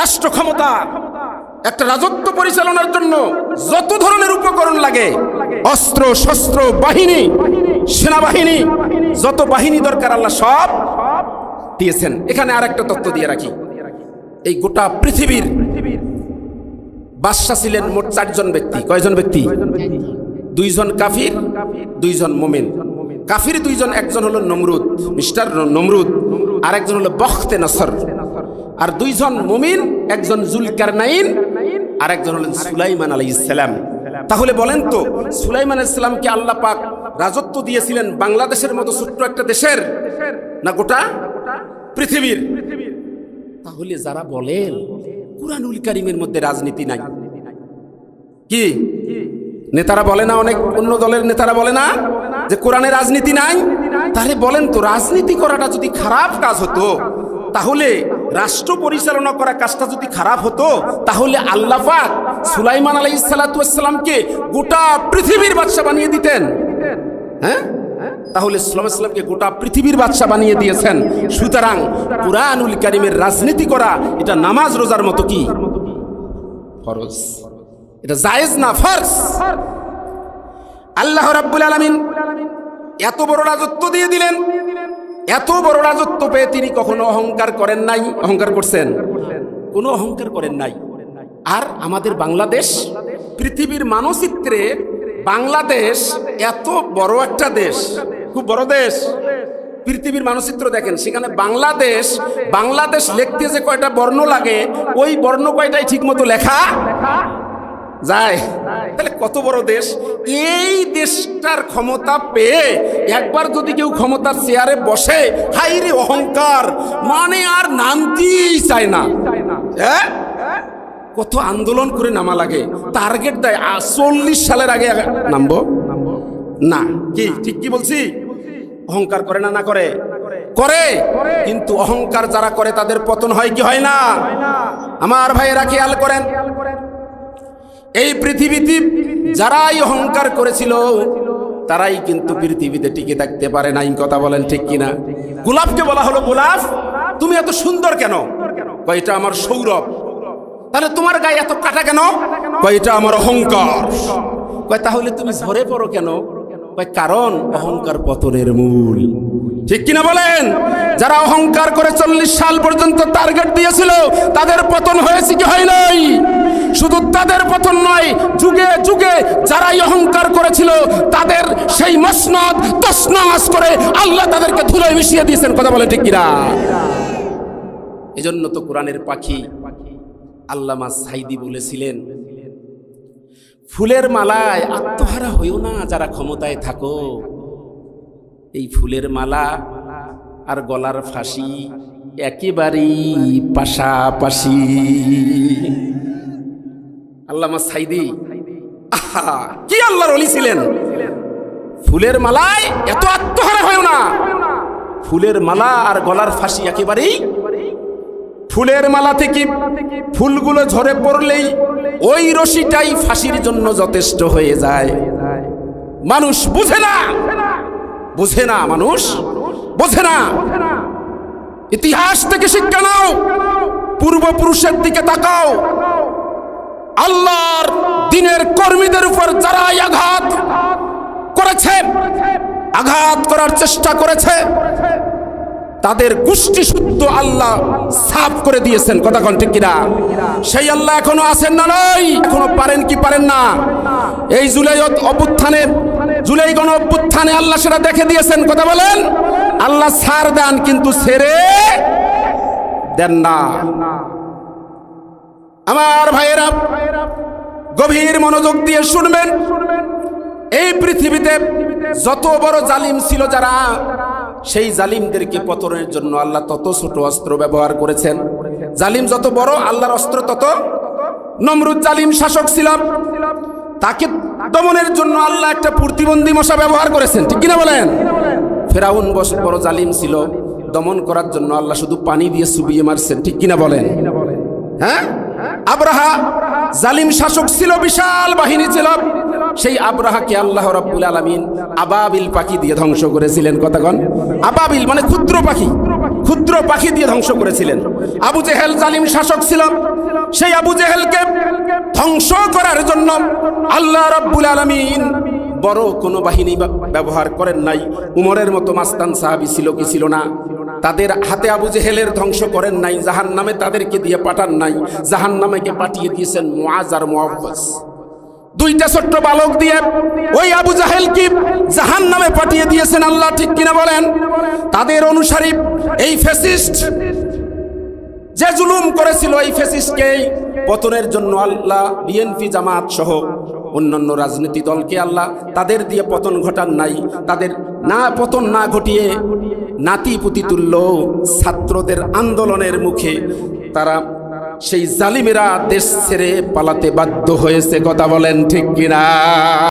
রাষ্ট্র ক্ষমতা, একটা রাজত্ব পরিচালনার জন্য যত ধরনের উপকরণ লাগে, অস্ত্র, শস্ত্র, বাহিনী, সেনাবাহিনী, যত বাহিনী দরকার আল্লাহ সব দিয়েছেন। এখানে আর একটা তত্ত্ব দিয়ে রাখি। এই গোটা পৃথিবীর বাদশাহ ছিলেন মোট চারজন ব্যক্তি। কয়জন ব্যক্তি? দুইজন কাফির, দুইজন মোমেন। কাফির দুইজন, একজন হলো নমরুদ, মিস্টার নমরুদ আর একজন হলো বখতে নসর। আর দুইজন মুমিন, একজন জুলকার নাইন আর একজন হলেন সুলাইমান আলাই ইসলাম তাহলে বলেন তো, সুলাইমান ইসলামকে আল্লাহ পাক রাজত্ব দিয়েছিলেন বাংলাদেশের মতো ছোট্ট একটা দেশের না গোটা পৃথিবীর? তাহলে যারা বলেন, কুরআনুল কারিমের মধ্যে রাজনীতি নাই। কি? নেতারা বলে না অনেক, অন্য দলের নেতারা বলে না যে কোরআনে রাজনীতি নাই? তাহলে বলেন তো, রাজনীতি করাটা যদি খারাপ কাজ হতো তাহলে রাষ্ট্র পরিচালনা করা কাজটা যদি খারাপ হতো, তাহলে আল্লাহ পাক সুলাইমান আলাইহিস সালাতু ওয়াসসালামকে গোটা পৃথিবীর বাদশা বানিয়ে দিতেন। হ্যাঁ? তাহলে আলাইহি গোটা পৃথিবীর বাদশা বানিয়ে দিয়েছেন। সুতরাং কুরআনুল কারিমের রাজনীতি করা, এটা নামাজ রোজার মতো কি? ফরজ। এটা জায়েজ না ফরজ? আল্লাহ রাব্বুল আলামিন এত বড় রাজত্ব দিয়ে দিলেন। এত বড় রাজত্ব পেয়ে তিনি কখনো অহংকার করেন নাই, অহংকার করছেন? কোনো অহংকার করেন নাই। আর আমাদের বাংলাদেশ, পৃথিবীর মানচিত্রে বাংলাদেশ এত বড় একটা দেশ, খুব বড় দেশ। পৃথিবীর মানচিত্র দেখেন, সেখানে বাংলাদেশ বাংলাদেশ লিখতে যে কয়টা বর্ণ লাগে, ওই বর্ণ কয়টাই ঠিক মতো লেখা যায়। তাহলে কত বড় দেশ? এই দেশটার ক্ষমতা পেয়ে একবার যদি কেউ ক্ষমতার চেয়ারে বসে, হাইরে অহংকার মানে আর নামতেই চায় না। হ্যাঁ? কত আন্দোলন করে নামা লাগে। টার্গেট দেয় চল্লিশ সালের আগে নামবো? না। কি? ঠিক কি বলছি? অহংকার করে না না করে? করে। কিন্তু অহংকার যারা করে, তাদের পতন হয় কি হয় না? আমার ভাইয়েরা খেয়াল করেন। এই পৃথিবীতে যারাই অহংকার করেছিল, তারাই কিন্তু পৃথিবীতে টিকে থাকতে পারে নাই, কথা বলেন ঠিক কিনা? গোলাপকে বলা হলো গোলাপ, তুমি এত সুন্দর কেন? কয়টা আমার সৌরভ। তাহলে তোমার গায়ে এত কাটা কেন? কয়টা আমার অহংকার। কয়, তাহলে তুমি ঝরে পড়ো কেন? কয়, কারণ অহংকার পতনের মূল। ঠিক কিনা বলেন? যারা অহংকার করে চল্লিশ সাল পর্যন্ত টার্গেট দিয়েছিল, তাদের পতন হয়েছে কি হয় নাই? শুধু তাদের পতন নয়, যুগে যুগে যারাই অহংকার করেছিল, তাদের সেই মসনদ, তসনাস করে আল্লাহ তাদেরকে ধুলোয় মিশিয়ে দিয়েছেন, কথা বলে ঠিক কিনা? এজন্য তো কোরআনের পাখি আল্লামা সাইদি বলেছিলেন, ফুলের মালায় আত্মহারা হইও না যারা ক্ষমতায় থাকো। এই ফুলের মালা আর গলার ফাঁসি একেবারেই পাশাপাশি। আল্লামা সাইদি। আহা, কি আল্লাহর অলি ছিলেন? ফুলের মালায় এত আত্মহারা হয় না। ফুলের মালা আর গলার ফাঁসি একেবারেই ফুলের মালা থেকে ফুলগুলো ঝরে পড়লেই ওই রশিটাই ফাঁসির জন্য যথেষ্ট হয়ে যায়। মানুষ বুঝে না। বুঝে না মানুষ। বোঝে না। ইতিহাস থেকে শিক্ষা নাও। পূর্বপুরুষের দিকে তাকাও। আল্লাহর দিনের কর্মীদের উপর যারা আঘাত করেছে, আঘাত করার চেষ্টা করেছে, তাদের গোষ্ঠী শুদ্ধ আল্লাহ সাফ করে দিয়েছেন। কথা কোন ঠিক কিনা? সেই আল্লাহ এখনও আছেন না নয় এখনও পারেন কি পারেন না? এই জুলাই অভ্যুত্থানে, জুলাই গণ অভ্যুত্থানে আল্লাহ সেটা দেখে দিয়েছেন। কথা বলেন? আল্লাহ ছাড় দেন, কিন্তু ছেড়ে দেন না। আমার ভাইয়েরা, গভীর মনোযোগ দিয়ে শুনবেন। এই পৃথিবীতে যত বড় জালিম ছিল যারা, সেই জালিমদেরকে পতনের জন্য আল্লাহ তত ছোট অস্ত্র ব্যবহার করেছেন। জালিম যত বড়, আল্লাহর অস্ত্র তত নমরুদ জালিম শাসক ছিল। তাকে দমনের জন্য আল্লাহ একটা প্রতিবন্ধী মশা ব্যবহার করেছেন, ঠিক কিনা বলেন? ফেরাউন বস বড় জালিম ছিল, দমন করার জন্য আল্লাহ শুধু পানি দিয়ে চুবিয়ে মারছেন, ঠিক কিনা বলেন? হ্যাঁ? আব্রাহা জালিম শাসক ছিল, বিশাল বাহিনী ছিল। সেই আব্রাহাকে আল্লাহ রাব্বুল আলামিন আবাবিল পাখি দিয়ে ধ্বংস করেছিলেন। কতক্ষণ? আবাবিল মানে ক্ষুদ্র পাখি। ক্ষুদ্র পাখি দিয়ে ধ্বংস করেছিলেন। আবু জেহেল জালিম শাসক ছিল। সেই আবু জেহেলকে ধ্বংস করার জন্য আল্লাহ রাব্বুল আলামিন বড় কোনো বাহিনী ব্যবহার করেন নাই। উমরের মতো মাস্তান সাহাবি ছিল কি ছিল না? তাদের হাতে আবু জেহেলের ধ্বংস করেন নাই জাহান নামে তাদেরকে দিয়ে পাঠান নাই। জাহান নামেকে পাঠিয়ে দিয়েছেন মোয়াজ আর মুআফফাস দুইটা ছোট্ট বালক দিয়ে ওই আবু জাহেল কি জাহান নামে পাঠিয়ে দিয়েছেন আল্লাহ ঠিক কিনা বলেন? তাদের অনুসারী এই ফেসিস্ট যে জুলুম করেছিল এই ফেসিস্টকে পতনের জন্য আল্লাহ, বিএনপি জামাত সহ অন্যান্য রাজনীতি দলকে আল্লাহ তাদের দিয়ে পতন ঘটান নাই। তাদের না পতন না ঘটিয়ে নাতি পুতি তুল্য ছাত্রদের আন্দোলনের মুখে তারা সেই জালিমেরা দেশ ছেড়ে পালাতে বাধ্য হয়েছে, কথা বলেন ঠিক কিনা?